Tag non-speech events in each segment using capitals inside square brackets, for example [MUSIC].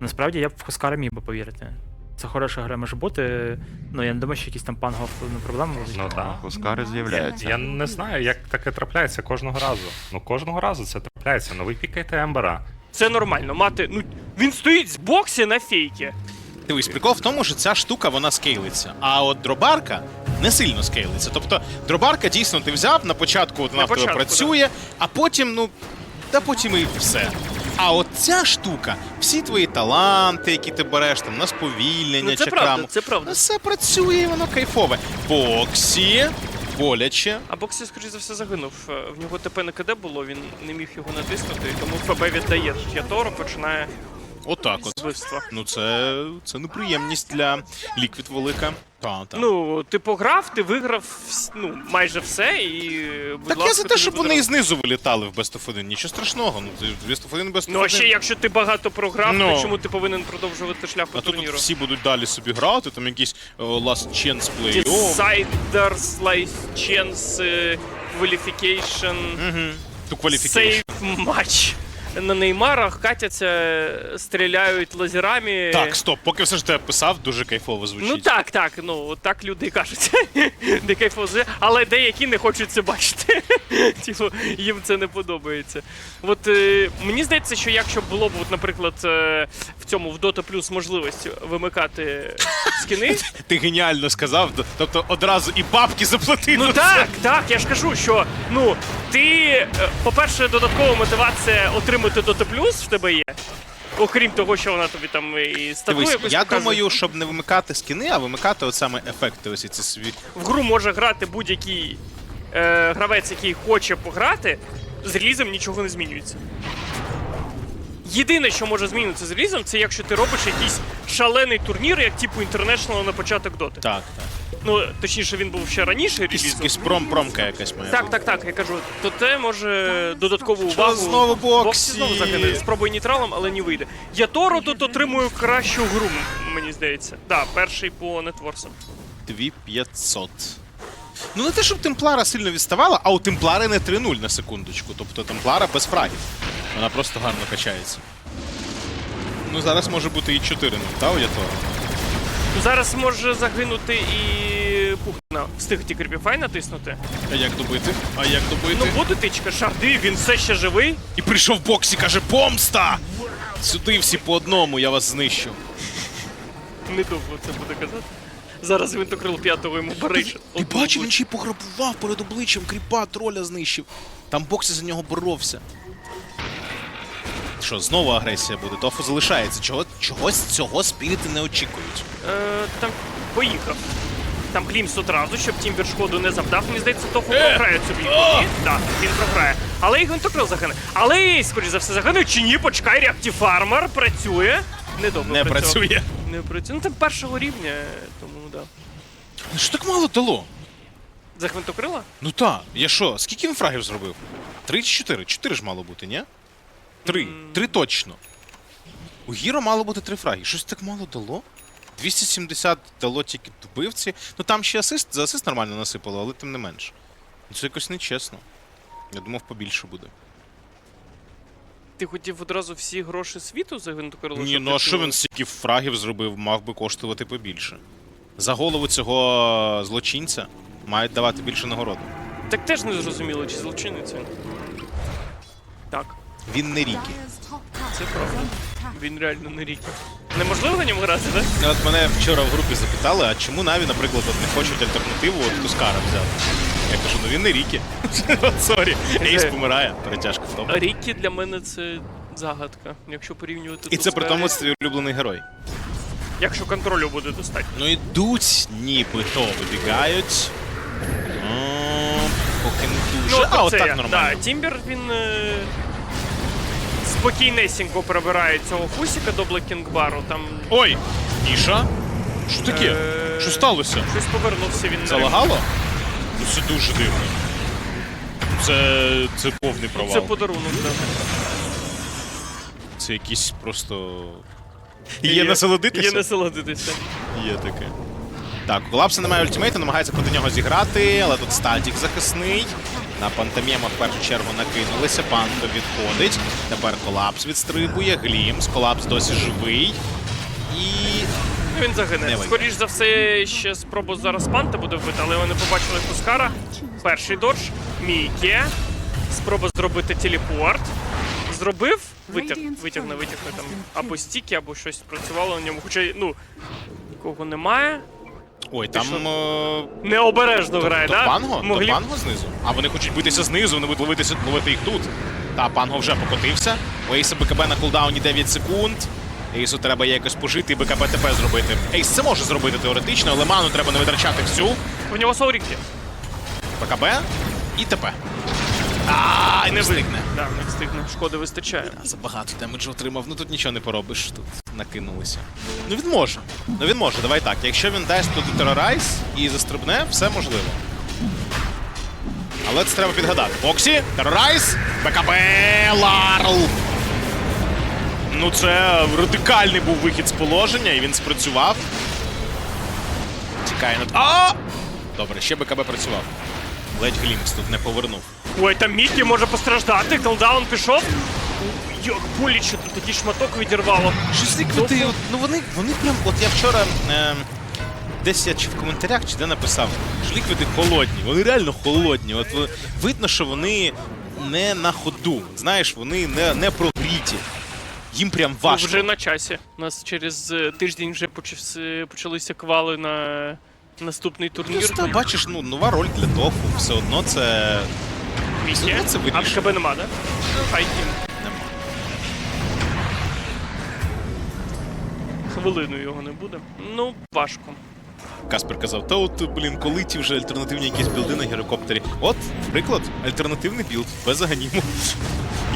Насправді я б в Хускара міг би повірити. Це хороша гра може бути. Ну я не думаю, що якісь там пангов ну, проблеми будуть. Ну так. Хускари з'являються. Я не знаю, як таке трапляється кожного разу. Ну кожного разу це трапляється. Ну ви пікаєте Ембера. Це нормально. Мати. Ну він стоїть з боксі на фейкі. Дивись, прикол в тому, що ця штука вона скейлиться. А от дробарка не сильно скейлиться. Тобто, дробарка дійсно ти взяв на початку, от вона На в тебе початку, працює, а потім, ну, та потім і все. А от ця штука, всі твої таланти, які ти береш там на сповільнення Ну це чи правда, краму, це правда. все працює і воно кайфове. Боксі, боляче. А Боксі, скоріш за все, загинув. Е, В нього ТП на КД було, він не міг його натиснути, тому ФБ віддає Яторо, починає Отак от. вбивства. Ну, це, це неприємність для ліквід велика. Та, та. Ну, ти пограв, ти виграв вс- ну, майже все і. Будь так ласка, я за те, тобі щоб вони і знизу вилітали в Best of 1. Нічого страшного. Ну, ти в Best of 1 Best of Ну а ще якщо ти багато програв, Ну. то чому ти повинен продовжувати шлях по А тут турніру? от всі будуть далі собі грати, там якісь о, Last Chance Play-Off. Deciders, Life Chance, е, Qualification. Ту кваліфікейшн. Сейф матч. На неймарах катяться, стріляють лазерами. Так, стоп, поки все ж тебе писав, дуже кайфово звучить. Ну так, так, ну так люди і кажуть. [LAUGHS] Де кайфозе, але деякі не хочуть це бачити. [LAUGHS] Типу, їм це не подобається. От е, мені здається, що якщо було б, от, наприклад, е, в цьому в Dota Plus можливість вимикати [LAUGHS] скини. Ти геніально сказав, тобто одразу і бабки заплатив. Ну так, так, я ж кажу, що ну ти, е, по-перше, додаткова мотивація отримати Dota Plus в тебе є. Окрім того, що вона тобі там і стату Дивись, я показує. думаю, щоб не вимикати скини, а вимикати от саме ефекти. Ось ці свій. в гру може грати будь-який е, гравець, який хоче пограти, з релізом нічого не змінюється. Єдине, що може змінитися з релізом, це якщо ти робиш якийсь шалений турнір, як типу International на початок доти. Так, так. Ну, точніше, він був ще раніше релізом. якийсь пром, промка якась має. Так, так, так, я кажу, то те може додаткову Що увагу. знову Боксі? Боксі знову загине. Спробуй нейтралом, але не вийде. Я Торо тут отримую кращу гру, м- мені здається. Так, перший по нетворсам. 2500. Ну не те, щоб Темплара сильно відставала, а у Темплари не 3-0 на секундочку. Тобто Темплара без фрагів. Вона просто гарно качається. Ну зараз може бути і 4-0, та у Ятора? Зараз може загинути і Пухна. Встиг ті кріпіфай натиснути. А як добити? А як добити? Ну буде тичка, шарди, він все ще живий. І прийшов боксі, каже, помста! Сюди всі по одному, я вас знищу. Недовго це буде казати. Зараз він крил п'ятого йому бариш. Ти бачив, він ще й пограбував перед обличчям, кріпа троля знищив. Там боксі за нього боровся. Що, знову агресія буде? Тофу залишається. Чого, чогось цього спірити не очікують. Е, там поїхав. Там Клімс одразу, щоб Тімбер шкоду не завдав. Мені здається, Тофу програє цю бійку. Ні? Так, він програє. Але і Гвинтокрил загине. Але, скоріш за все, загине чи ні, почекай, реактив фармер працює. Недовго Не працював. працює. Не працює. Ну, там першого рівня, тому да. Ну що так мало дало? За Гвинтокрила? Ну та, я що, скільки він фрагів зробив? Три чи чотири? Чотири ж мало бути, ні? Три. Три точно. У Гіро мало бути три фраги. Щось так мало дало? 270 дало тільки вбивці. Ну там ще асист, за асист нормально насипало, але тим не менш. Ну, Це якось нечесно. Я думав, побільше буде. Ти хотів одразу всі гроші світу за Гвинтокрила? Ні, ну а що він стільки фрагів зробив, мав би коштувати побільше. За голову цього злочинця мають давати більше нагороду. Так теж не зрозуміло, чи злочинець він. Так, Він не рікі. це правда. Він реально не ріки. Неможливо на ньому грати, так? Ну, От мене вчора в групі запитали, а чому Наві, наприклад, от не хочуть альтернативу от Тускара взяти? Я кажу, ну він не Рікі. [LAUGHS] Сорі, Ейс помирає, перетяжка в тому. Рікі для мене це загадка. Якщо порівнювати І це при тому це твій улюблений герой. Якщо контролю буде достатньо. Ну йдуть, ніби то вибігають. Поки не дуже. а, от от це так нормально. Да, Тімбер він е... спокійнесенько прибирає цього фусіка до Блекінгбару. Там Ой, Іша? Що таке? Е, Що сталося? щось повернувся він на Залагало? Ну це дуже дивно. Це, це повний провал. Це подарунок, так. Це якийсь просто. Є насолодитися? Є насолодитися. Є таке. Так, у колапса немає ультимейту, намагається проти нього зіграти, але тут статік захисний. На пантомєма в першу чергу накинулися. Панто відходить. Тепер колапс відстрибує. Глімс. Колапс досі живий. І Він загине. Не вийде. Скоріш за все, ще спробу зараз панта буде вбити, але вони побачили Кускара. Перший додж. Мікі. Спроба зробити телепорт. Зробив, витяг, витягне, витягне там або стіки, або щось спрацювало на ньому. Хоча, ну, нікого немає. Ой, там. е, Необережно грає, То да? панго? Могли... То панго знизу? А вони хочуть битися знизу, вони будуть ловитися, ловити їх тут. Та панго вже покотився. У Ейса БКБ на кулдауні 9 секунд. Ейсу треба якось пожити і БКБ ТП зробити. Ейс це може зробити теоретично, але ману треба не витрачати всю. В нього Саурік є. БКБ і ТП. А, не встигне. Да, не встигне. Шкоди вистачає. Забагато демеджу отримав, ну тут нічого не поробиш, тут накинулися. Ну він може. Ну він може, давай так. Якщо він дасть тут терорайз і застрибне, все можливо. Але це треба підгадати. Боксі, терорайз, БКБ, Ларл. Ну це радикальний був вихід з положення, і він спрацював. Тікає над. А! Добре, ще БКБ працював. Ледь Глімс тут не повернув. Ой, там Мікі може постраждати. Колдаун пішов. Як боляче, тут такий шматок відірвало. От, ну вони, вони прям. От я вчора е, десь я чи в коментарях, чи де написав, що ліквіди холодні. Вони реально холодні. От видно, що вони не на ходу. Знаєш, вони не, не прогріті. Їм прям Ну, важко. Вже на часі. У нас через е, тиждень вже почалися квали на наступний турнір. Просто бачиш, ну нова роль для тофу. Все одно це Мікі. Ну, це А вирішує. КБ нема, да? Ну, хай їм. Хвилину його не буде. Ну, важко. Каспер казав, та от, блін, коли ті вже альтернативні якісь білди на гірокоптері. От, приклад, альтернативний білд, без аганіму.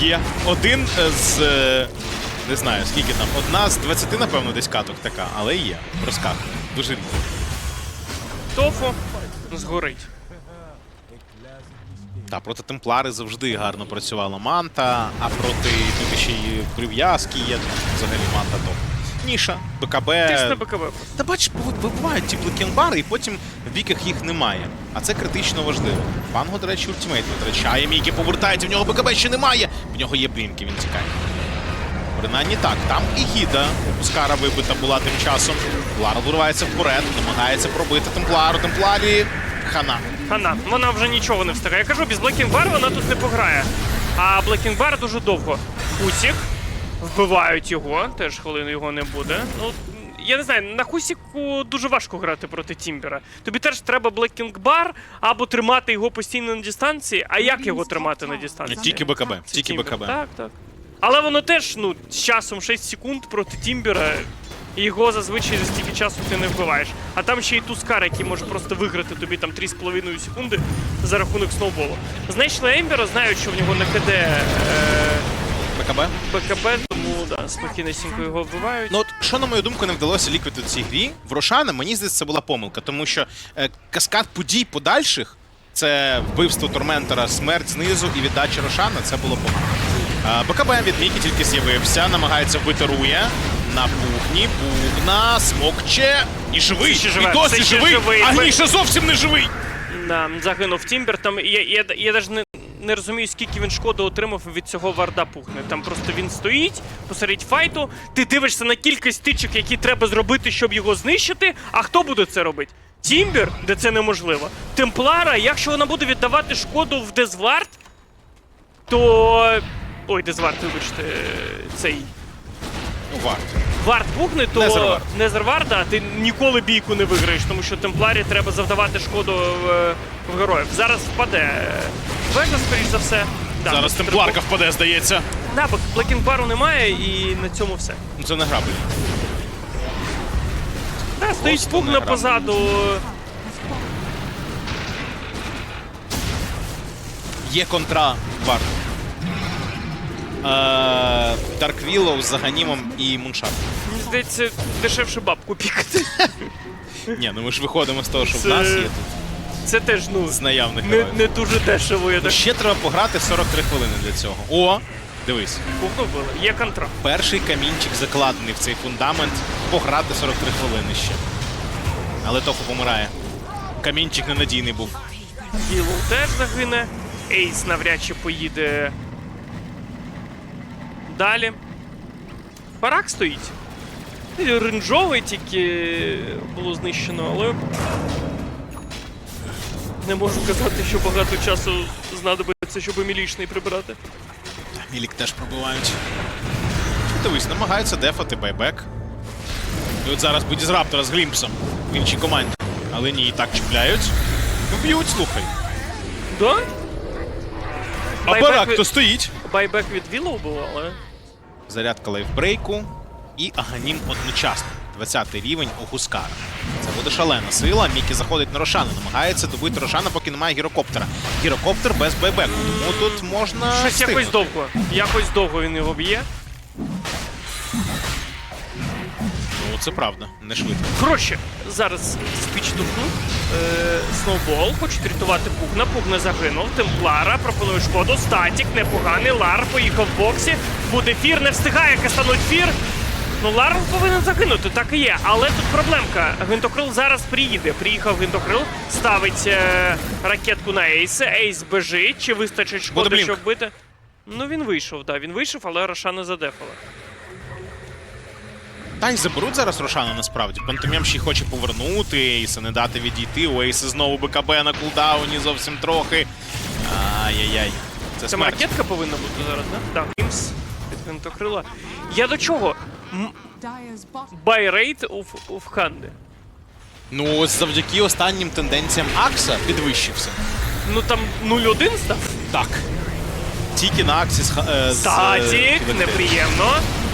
Є. Один з. е, Не знаю, скільки там. Одна з 20, напевно, десь каток така, але є. Розкакує. Дуже рідко. Тофу згорить. Та проти темплари завжди гарно працювала манта, а проти тут ще й прив'язки є. Взагалі манта топ. Ніша, БКБ. Тисне БКБ. Та бач, вибувають ті блекінбари, і потім в біках їх немає. А це критично важливо. Панго, до речі, ультимейт витрачає. Мікі повертається, в нього БКБ ще немає. В нього є блінки, він тікає. Принаймні так, там і гіда Скара вибита була тим часом. Лара виривається вперед, намагається пробити темплару. Темпларі хана. Хана, вона вже нічого не встигає. Я кажу, без Bar вона тут не пограє. А Bar дуже довго. Хусік. Вбивають його, теж хвилину його не буде. Ну, я не знаю, на Хусіку дуже важко грати проти Тімбера. Тобі теж треба Bar або тримати його постійно на дистанції. А як його тримати на дистанції? Тільки БКБ, Це тільки Тімбер. БКБ. Так, так. Але воно теж, ну, з часом 6 секунд проти Тімбера. І його зазвичай за стільки часу ти не вбиваєш. А там ще й Тускар, який може просто виграти тобі там 3,5 секунди за рахунок сноуболу. Знайшли Ембера, знають, що в нього на КД е, БКБ. БКБ, тому да, спокійнесенько його вбивають. Ну от що, на мою думку, не вдалося Ліквіду в цій грі. В Рошана, мені здається, це була помилка, тому що е, каскад подій подальших це вбивство Торментора, смерть знизу і віддача Рошана це було помилка. Е, БКБ від Мікі тільки з'явився, намагається вбити Руя. На бухні, бухна, смокче. І живий, Ще і живе, досі все ще живий, живий. а Гніша зовсім не живий. Да, загинув Тімбер. Там я, я, я навіть не, не розумію, скільки він шкоди отримав від цього варда пухне. Там просто він стоїть посеред файту. Ти дивишся на кількість тичок, які треба зробити, щоб його знищити. А хто буде це робити? Тімбер, де це неможливо. Темплара, якщо вона буде віддавати шкоду в Дезвард, то. Ой, Дезвард, вибачте, цей. Варто. Вард пухне, то Незервард. Незерварда ти ніколи бійку не виграєш, тому що темпларі треба завдавати шкоду в, в героїв. Зараз впаде Вежа, скоріш за все. Да, Зараз ну, темпларка впаде, здається. Да, бо немає і на цьому все. Ну, Це не грабель. Да, стоїть пугна позаду. Є контра варто. Е, Дарк з Заганімом і Муншар. Мені здається, дешевше бабку пікати. [LAUGHS] Ні, ну ми ж виходимо з того, що в нас є тут Це теж, ну, з наявних не, героїв. не дуже дешево, я так Ще треба пограти 43 хвилини для цього. О, дивись, пугну. Є контракт. перший камінчик закладений в цей фундамент. Пограти 43 хвилини ще. Але Тофу помирає. Камінчик ненадійний був. Ділу теж загине. Ейс навряд чи поїде далі. Парак стоїть. Ринджовий тільки було знищено, але. Не можу казати, що багато часу знадобиться, щоб мілічний прибрати. Мілік теж пробивають. Дивись, намагаються дефати байбек. І от зараз буде з Раптора з Глімпсом в іншій команді. Але ні, і так чіпляють. Ну, б'ють, слухай. Да? А Байбек барак від- то стоїть. Байбек від Вілоу був, але. Зарядка лайфбрейку і Аганім одночасно. 20 рівень у Гускара. Це буде шалена сила. Мікі заходить на Рошана, намагається добити Рошана, поки немає гірокоптера. Гірокоптер без байбеку. Тому тут можна. Щось якось довго. Якось довго він його б'є. Це правда, не швидко. Коротше, зараз спіч тухну. Е, Сноубол, хочуть рятувати Пугна. Пугна загинув. Темплара пропонує шкоду. Статік, непоганий. Лар поїхав в боксі. Буде фір, не встигає кастануть фір. Ну, Лар повинен загинути, так і є. Але тут проблемка. Гвинтокрил зараз приїде. Приїхав Гвинтокрил, ставить е, ракетку на Ейса. Ейс бежить. Чи вистачить шкоди, щоб бити? Ну він вийшов, так. Він вийшов, але Рошана задефала. Та й заберуть зараз Рошана насправді. Пантомєм ще й хоче повернути Ейса, не дати відійти. У Ейса знову БКБ на кулдауні зовсім трохи. Ай-яй-яй. Це смерть. ракетка повинна бути зараз, да? Так, Імс від гвинтокрила. Я до чого? Байрейт у, Ф- у Фханди. Ну, ось завдяки останнім тенденціям Акса підвищився. Ну там 0-1 став. Так. Тільки на Аксі з, ха- е, з е, Статік, Квінтин. неприємно.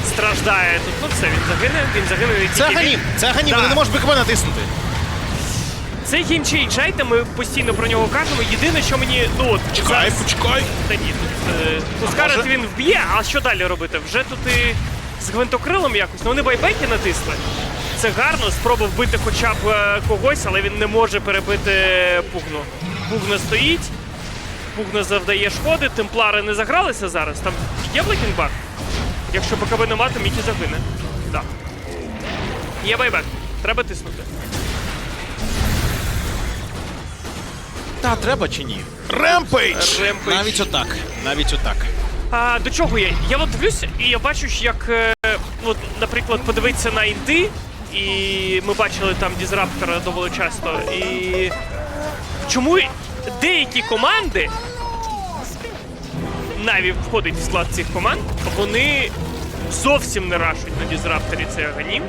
Страждає тут. Ну все, він загине, він загине не Це тільки Ганім, це Ганім, Да. вони не можуть БКБ натиснути. Це геймчей Джайта, ми постійно про нього кажемо. Єдине, що мені. Ну от, Чекай, зараз- почекай. Та ні, тут е, Тускарет може? він вб'є, а що далі робити? Вже тут і з гвинтокрилом якось. Ну вони байбеки натисли. Це гарно, спробував вбити хоча б е, когось, але він не може перебити Пугну. Пугна стоїть, Пугна завдає шкоди, темплари не загралися зараз. Там є блекінбак? Якщо БКБ нема, то Мікі загине. Так. Є байбек. Треба тиснути. Та треба чи ні? Ремпейдж! Ремпейдж. Навіть отак. Навіть отак. А, до чого я? Я от дивлюся, і я бачу, що як, е, от, наприклад, подивитися на інди, і ми бачили там дізраптора доволі часто. І чому деякі команди, Наві входить в склад цих команд, вони зовсім не рашуть на дізрапторі цей аганім.